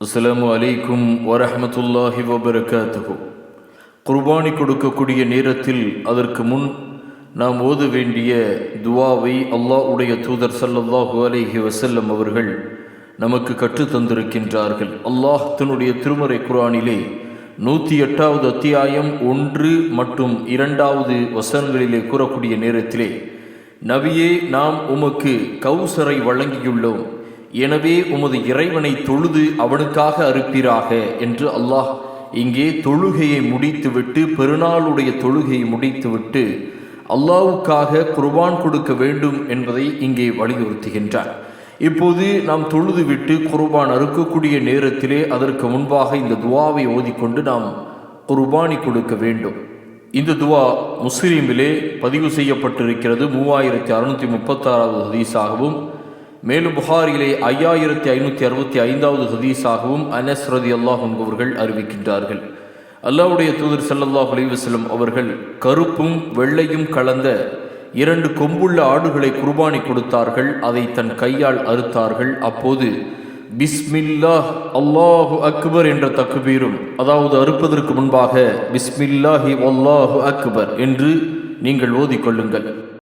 அஸ்லாம் அலைக்கும் வரஹமத்துல்லாஹி வபரகாத்துஹு குர்பானி கொடுக்கக்கூடிய நேரத்தில் அதற்கு முன் நாம் ஓத வேண்டிய துவாவை அல்லாஹுடைய தூதர் சல்லல்லாஹு அலைஹி வசல்லம் அவர்கள் நமக்கு கற்றுத்தந்திருக்கின்றார்கள் அல்லாஹ் தன்னுடைய திருமறை குர்ஆனிலே நூற்றி எட்டாவது அத்தியாயம் ஒன்று மற்றும் இரண்டாவது வசனங்களிலே கூறக்கூடிய நேரத்திலே நபியே நாம் உமக்கு கௌசரை வழங்கியுள்ளோம் எனவே உமது இறைவனை தொழுது அவனுக்காக அறுப்பீராக என்று அல்லாஹ் இங்கே தொழுகையை முடித்துவிட்டு பெருநாளுடைய தொழுகையை முடித்துவிட்டு அல்லாவுக்காக குர்பான் கொடுக்க வேண்டும் என்பதை இங்கே வலியுறுத்துகின்றார். இப்போது நாம் தொழுது விட்டு குர்பான் அறுக்கக்கூடிய நேரத்திலே அதற்கு முன்பாக இந்த துவாவை ஓதிக்கொண்டு நாம் குர்பானி கொடுக்க வேண்டும். இந்த துவா முஸ்லீமிலே பதிவு செய்யப்பட்டிருக்கிறது. மூவாயிரத்தி அறுநூற்றி முப்பத்தாறாவது ஹதீஸாகவும் மேலும் புகாரிலே ஐயாயிரத்தி ஐநூற்றி அறுபத்தி ஐந்தாவது ஹதீஸாகவும் அனஸ் ரதி அல்லாஹ் என்பவர்கள் அறிவிக்கின்றார்கள். அல்லாவுடைய தூதர் சல்லல்லாஹ் அலிவசலம் அவர்கள் கருப்பும் வெள்ளையும் கலந்த இரண்டு கொம்புள்ள ஆடுகளை குர்பானி கொடுத்தார்கள். அதை தன் கையால் அறுத்தார்கள். அப்போது பிஸ்மில்லாஹ் அல்லாஹு அக்பர் என்ற தக்குபீரும் அதாவது அறுப்பதற்கு முன்பாக பிஸ்மில்லாஹி அல்லாஹு அக்பர் என்று நீங்கள் ஓதிக்கொள்ளுங்கள்